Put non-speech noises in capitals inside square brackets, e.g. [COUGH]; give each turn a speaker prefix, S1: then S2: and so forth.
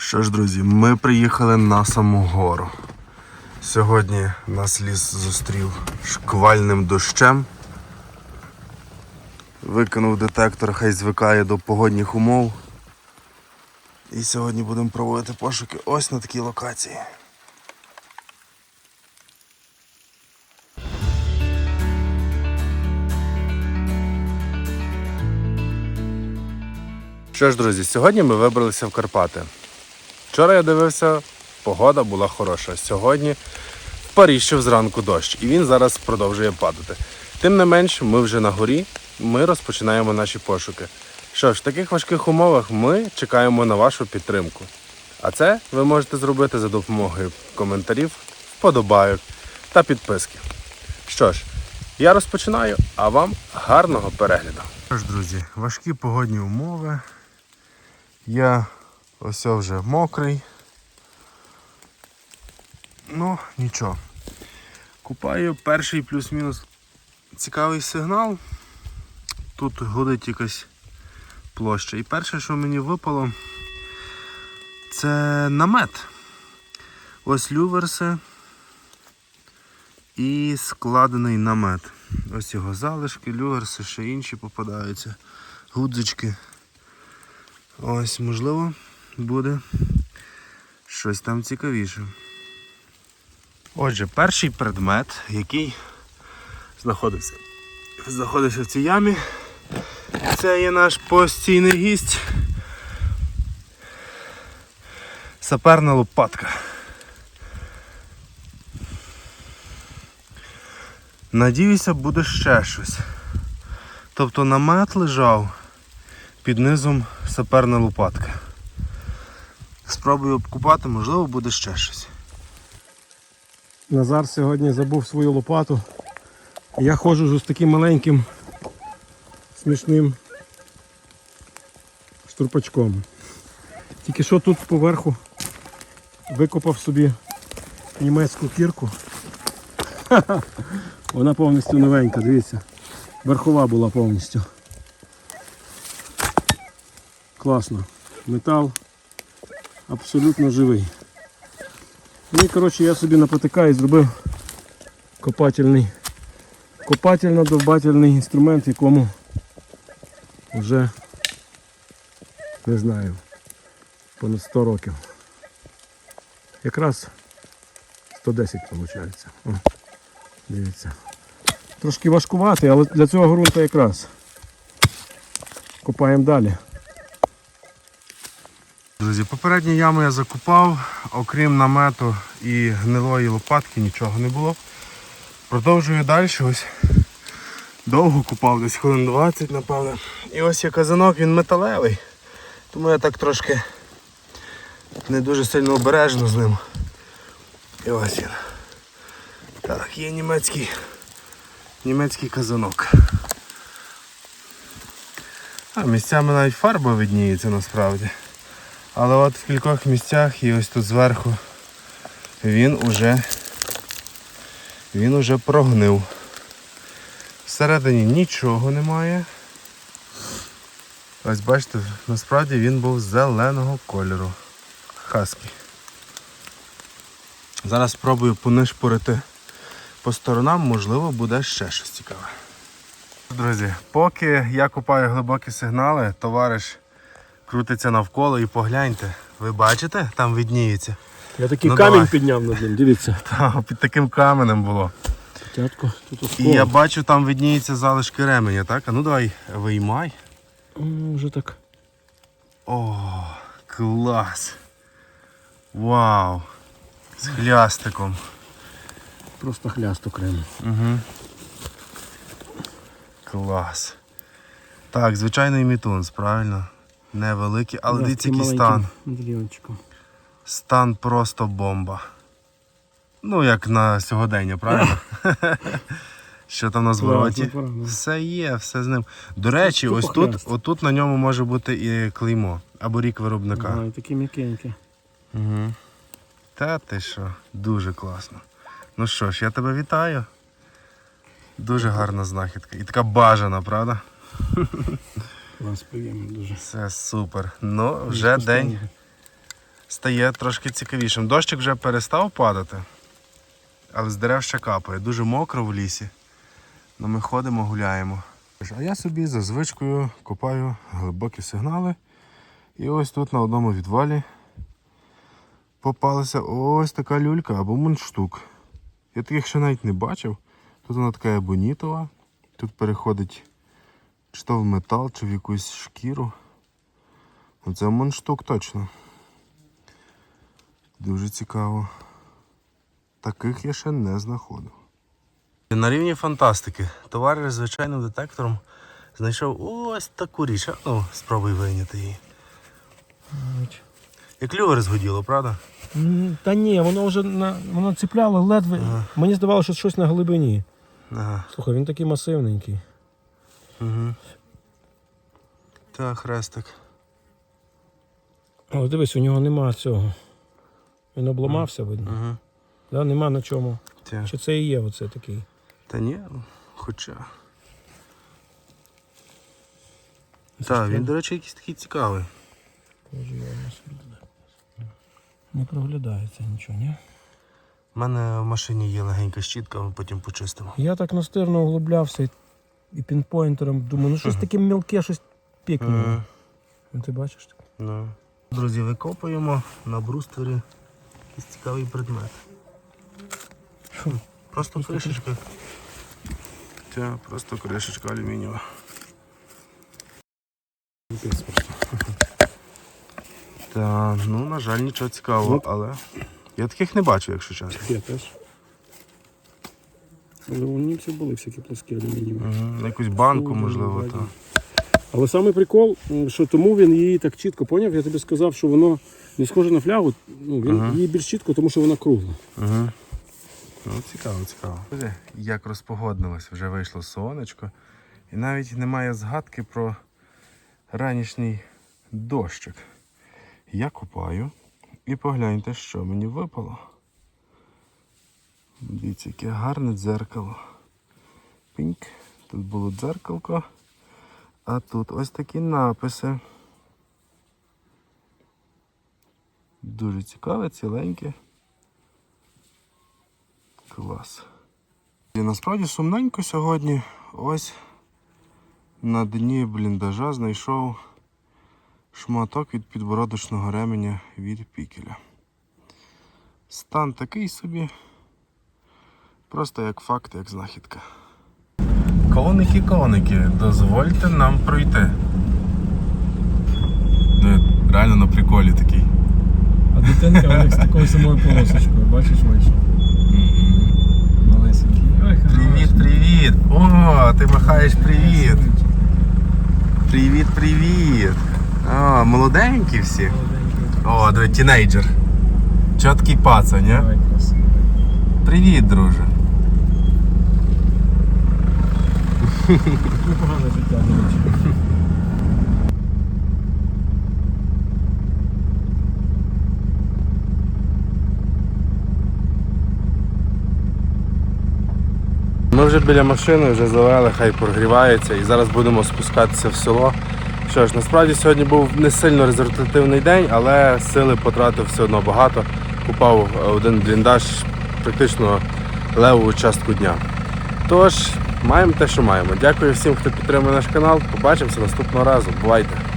S1: Що ж, друзі, ми приїхали на саму гору. Сьогодні нас ліс зустрів шквальним дощем. Викинув детектор, хай звикає до погодних умов. І сьогодні будемо проводити пошуки ось на такій локації. Що ж, друзі, сьогодні ми вибралися в Карпати. Вчора я дивився, погода була хороша. Сьогодні в Паріжчі зранку дощ, і він зараз продовжує падати. Тим не менш, ми вже на горі, ми розпочинаємо наші пошуки. Що ж, в таких важких умовах ми чекаємо на вашу підтримку. А це ви можете зробити за допомогою коментарів, вподобайок та підписки. Що ж, я розпочинаю, а вам гарного перегляду. Що ж, друзі, важкі погодні умови. Я ось вже мокрий. Ну, нічого. Купаю перший плюс-мінус цікавий сигнал. Тут гудить якась площа. І перше, що мені випало, це намет. Ось люверси і складений намет. Ось його залишки, люверси, ще інші попадаються, гудзички. Ось, можливо, буде щось там цікавіше. Отже, перший предмет, який знаходився, знаходився в цій ямі, це є наш постійний гість. Саперна лопатка. Надіюся, буде ще щось. Тобто намет лежав під низом саперна лопатка. Спробую обкупати, можливо, буде ще щось.
S2: Назар сьогодні забув свою лопату. Я ходжу з таким маленьким смішним штурпачком. Тільки що тут поверху викопав собі німецьку кірку. [LAUGHS] Вона повністю новенька, дивіться. Верхова була повністю. Класно. Метал абсолютно живий. Ну і коротше я собі на і зробив копательний, копательно-довбательний інструмент, якому вже не знаю, понад 100 років. Якраз 110 виходить. О, дивіться. Трошки важкуватий, але для цього ґрунта якраз. Копаємо далі.
S1: Друзі, попередню яму я закупав, окрім намету і гнилої лопатки нічого не було. Продовжую далі. Ось довго купав, десь хвилин 20, напевно. І ось є казанок, він металевий. Тому я так трошки не дуже сильно обережно з ним. І ось він. Так, є німецький, німецький казанок. А місцями навіть фарба видніється насправді. Але от в кількох місцях і ось тут зверху він уже він уже прогнив. Всередині нічого немає. Ось бачите, насправді він був зеленого кольору. Хаскі. Зараз спробую понишпорити по сторонам, можливо, буде ще щось цікаве. Друзі, поки я купаю глибокі сигнали, товариш крутиться навколо і погляньте. Ви бачите, там видніється.
S2: Я такий
S1: Ну,
S2: камінь
S1: давай.
S2: підняв над ним, дивіться. [LAUGHS]
S1: Та, під таким каменем було.
S2: Тятко, тут
S1: І я бачу, там видніється залишки ременя, так? А ну давай виймай.
S2: М, Вже так.
S1: О, клас. Вау. З хлястиком.
S2: Просто хляст окремо.
S1: Угу. Клас. Так, звичайний мітунс, правильно? Невеликий, але
S2: Да,
S1: дивіться, який стан.
S2: маленьким.
S1: Стан просто бомба. Ну, як на сьогодення, правильно? [LAUGHS] Що там на звороті? Все є, все з ним. До речі, ось тут, отут на ньому може бути і клеймо, або рік виробника.
S2: Ага, такі м'якенькі.
S1: Угу. Та ти що, дуже класно. Ну що ж, я тебе вітаю. Дуже гарна знахідка. І така бажана, правда? [LAUGHS]
S2: Вас приємно дуже.
S1: Все супер. Ну, вже
S2: Пускай.
S1: день, стає трошки цікавішим. Дощик вже перестав падати, але з дерев ще капає. Дуже мокро в лісі. Ну ми ходимо, гуляємо. А я собі за звичкою копаю глибокі сигнали. І ось тут на одному відвалі попалася ось така люлька або мундштук. Я таких ще навіть не бачив. Тут вона така ебонітова. Тут переходить чи то в метал, чи в якусь шкіру. Ну, Це мундштук точно. Дуже цікаво. Таких я ще не знаходив. На рівні фантастики. Товариш з звичайним детектором знайшов ось таку річ. А, Ну, спробуй вийняти її. Як лювер згоділо, правда?
S2: Та ні, воно вже на, воно цепляло ледве. Мені здавалося, що щось на глибині.
S1: Ага.
S2: Слухай, він такий масивненький.
S1: Угу. Так, хрестик.
S2: О, дивись, у нього нема цього. Він обламався, видно.
S1: Угу.
S2: Да, нема на чому.
S1: Тя.
S2: Чи це і є оце такий?
S1: Та ні, хоча. Так, він, до речі, якийсь такий цікавий.
S2: Не. Не проглядається нічого, ні?
S1: У мене в машині є легенька щітка, ми потім почистимо.
S2: Я так настирно углублявся і, і пінпойнтером думаю, ну щось таке мілке, щось пікнуло.
S1: Мгм.
S2: Ну, ти бачиш таке?
S1: Ну. Друзі, викопуємо на бруствері якийсь цікавий предмет.
S2: Фу.
S1: Просто кришечка. Це просто кришечка алюмінієва. Та, ну, на жаль, нічого цікавого, але я таких не бачу, якщо чесно.
S2: Я теж. Але у німців були всякі плоскі алюмінієві.
S1: Угу. Якусь банку, можливо,
S2: да, Але саме прикол, що тому він її так чітко поняв, я тобі сказав, що воно не схоже на флягу. Ну, він
S1: Ага.
S2: її більш чітко, тому що вона кругла.
S1: Угу. Ну, цікаво, цікаво. Як розпогоднилось, вже вийшло сонечко. І навіть немає згадки про ранішній дощик. Я копаю і погляньте, що мені випало. Дивіться, яке гарне дзеркало. Піньк. Тут було дзеркалко. А тут ось такі написи. Дуже цікаве, ціленьке. Клас. І насправді сумненько сьогодні. Ось на дні бліндажа знайшов шматок від підбородочного ременя від пікеля. Стан такий собі. Просто як факт, як знахідка. Коники, коники, дозвольте нам пройти. Реально на приколі такий.
S2: А дитинка у них з такою самою полосочкою, бачиш, вийшов. Малесенький.
S1: Привіт, привіт! О, ти махаєш привіт! Привіт, привіт! О, молоденькі всі. О, диви, тінейджер. Чоткий паца, ні? Привіт, друже.
S2: Непогане життя, до речі.
S1: Ми вже біля машини, вже завели, хай прогрівається і зараз будемо спускатися в село. Що ж, насправді сьогодні був не сильно результативний день, але сили потратив все одно багато. Купав один бліндаж практично леву частку дня. Тож, маємо те, що маємо. Дякую всім, хто підтримує наш канал. Побачимося наступного разу. Бувайте!